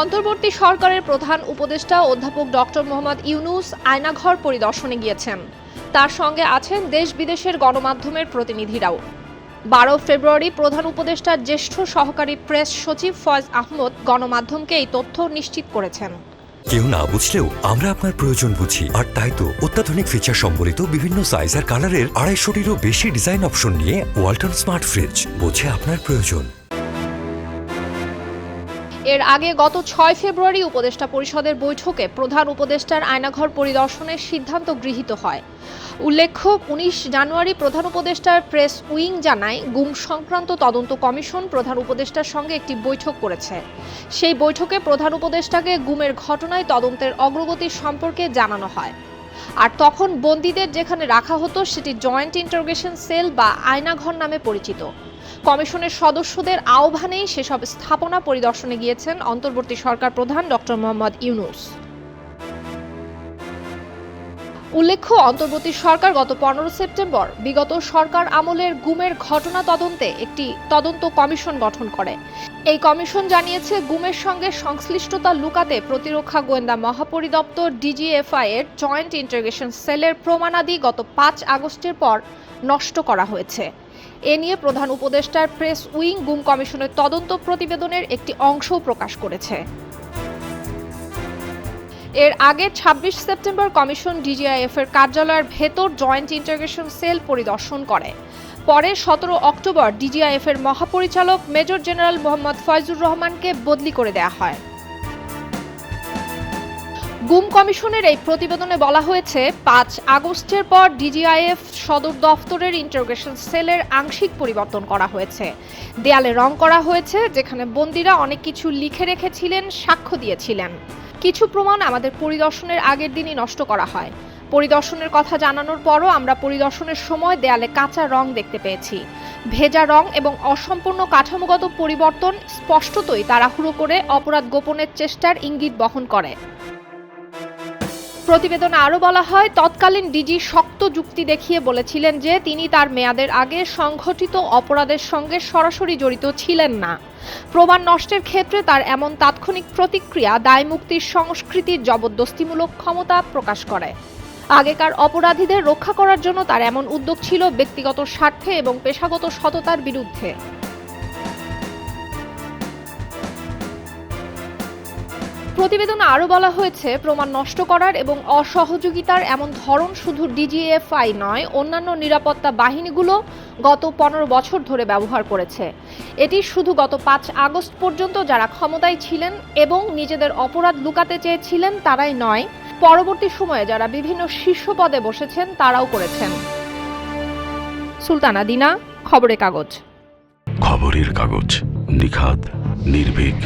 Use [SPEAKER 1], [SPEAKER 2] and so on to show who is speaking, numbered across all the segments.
[SPEAKER 1] অন্তর্বর্তী সরকারের প্রধান উপদেষ্টা অধ্যাপক ডক্টর মোহাম্মদ ইউনুস আয়নাঘর পরিদর্শনে গিয়েছেন। তার সঙ্গে আছেন দেশ বিদেশের গণমাধ্যমের প্রতিনিধিরাও। বারো ফেব্রুয়ারি প্রধান উপদেষ্টার জ্যেষ্ঠ সহকারী প্রেস সচিব ফয়েজ আহমদ গণমাধ্যমকে এই তথ্য নিশ্চিত করেছেন।
[SPEAKER 2] কেউ না বুঝলেও আমরা আপনার প্রয়োজন বুঝি। আর তাই তো অত্যাধুনিক ফিচার সম্বলিত বিভিন্ন সাইজ আর কালারের আড়াইশোটিরও বেশি ডিজাইন অপশন নিয়ে ওয়ালটন স্মার্ট ফ্রিজ বোঝে আপনার প্রয়োজন।
[SPEAKER 1] এর আগে গত ছয় ফেব্রুয়ারি উপদেষ্টা পরিষদের বৈঠকে প্রধান উপদেষ্টার আয়নাঘর পরিদর্শনের সিদ্ধান্ত গৃহীত হয়। উল্লেখ্য, উনিশ জানুয়ারি প্রধান উপদেষ্টার প্রেস উইং জানায়, গুম সংক্রান্ত তদন্ত কমিশন প্রধান উপদেষ্টার সঙ্গে একটি বৈঠক করেছে। সেই বৈঠকে প্রধান উপদেষ্টাকে গুমের ঘটনায় তদন্তের অগ্রগতি সম্পর্কে জানানো হয়। আর তখন বন্দীদের যেখানে রাখা হতো, সেটি জয়েন্ট ইন্টারোগেশন সেল বা আয়নাঘর নামে পরিচিত। কমিশনের সদস্যদের আহ্বানেই সেসব স্থাপনা পরিদর্শনে গিয়েছেন অন্তর্বর্তী সরকার প্রধান ডক্টর মোহাম্মদ ইউনুস। উল্লেখ্য, অন্তর্বর্তী সরকার গত পনেরো সেপ্টেম্বর বিগত সরকার আমলের গুমের ঘটনা তদন্তে একটি তদন্ত কমিশন গঠন করে। এই কমিশন জানিয়েছে, গুমের সঙ্গে সংশ্লিষ্টতা লুকাতে প্রতিরক্ষা গোয়েন্দা মহাপরিদপ্তর ডিজিএফআই এর জয়েন্ট ইন্টারগ্রেশন সেলের প্রমাণাদি গত পাঁচ আগস্টের পর নষ্ট করা হয়েছে। এ নিয়ে প্রধান উপদেষ্টার প্রেস উইং গুম কমিশনের তদন্ত প্রতিবেদনের একটি অংশও প্রকাশ করেছে। এর আগে ২৬ সেপ্টেম্বর কমিশন ডিজিআইএফ এর কার্যালয়ের ভেতর জয়েন্ট ইন্টারগ্রেশন সেল পরিদর্শন করে। পরে সতেরো অক্টোবর ডিজিআইএফ এর মহাপরিচালক মেজর জেনারেল মোহাম্মদ ফয়জুর রহমানকে বদলি করে দেয়া হয়। গুম কমিশনের এই প্রতিবেদনে বলা হয়েছে, পাঁচ আগস্টের পর ডিজিআইএফ সদর দফতরের ইন্টারগ্রেশন সেলের আংশিক পরিবর্তন করা হয়েছে। দেয়ালে রং করা হয়েছে, যেখানে বন্দীরা অনেক কিছু লিখে রেখেছিলেন, সাক্ষ্য দিয়েছিলেন। কিছু প্রমাণ আমাদের পরিদর্শনের আগের দিনই নষ্ট করা হয়। পরিদর্শনের কথা জানানোর পরও আমরা পরিদর্শনের সময় দেয়ালে কাঁচা রং দেখতে পেয়েছি। ভেজা রং এবং অসম্পূর্ণ কাঠামোগত পরিবর্তন স্পষ্টতই তাড়াহুড়ো করে অপরাধ গোপনের চেষ্টার ইঙ্গিত বহন করে। প্রতিবেদনে আরও বলা হয়, তৎকালীন ডিজি শক্ত যুক্তি দেখিয়ে বলেছিলেন যে তিনি তার মেয়াদের আগে সংঘটিত অপরাধের সঙ্গে সরাসরি জড়িত ছিলেন না। প্রমাণ নষ্টের ক্ষেত্রে তার এমন তাৎক্ষণিক প্রতিক্রিয়া দায়মুক্তির সংস্কৃতির জবরদস্তিমূলক ক্ষমতা প্রকাশ করে। আগেকার অপরাধীদের রক্ষা করার জন্য তার এমন উদ্যোগ ছিল ব্যক্তিগত স্বার্থে এবং পেশাগত সততার বিরুদ্ধে। প্রতিবেদনে আরও বলা হয়েছে, প্রমাণ নষ্ট করার এবং অসহযোগিতার এমন ধরন শুধু ডিজিএফআই নয়, অন্যান্য নিরাপত্তা বাহিনীগুলো গত পনেরো বছর ধরে ব্যবহার করেছে। এটি শুধু গত পাঁচ আগস্ট পর্যন্ত যারা ক্ষমতায় ছিলেন এবং নিজেদের অপরাধ লুকাতে চেয়েছিলেন তারাই নয়, পরবর্তী সময়ে যারা বিভিন্ন শীর্ষ পদে বসেছেন তারাও করেছেন। সুলতানা দিনা, খবরের কাগজ।
[SPEAKER 3] খবরের কাগজ নিখাত নির্ভীক,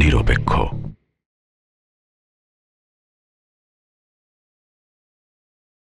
[SPEAKER 3] নিরপেক্ষ।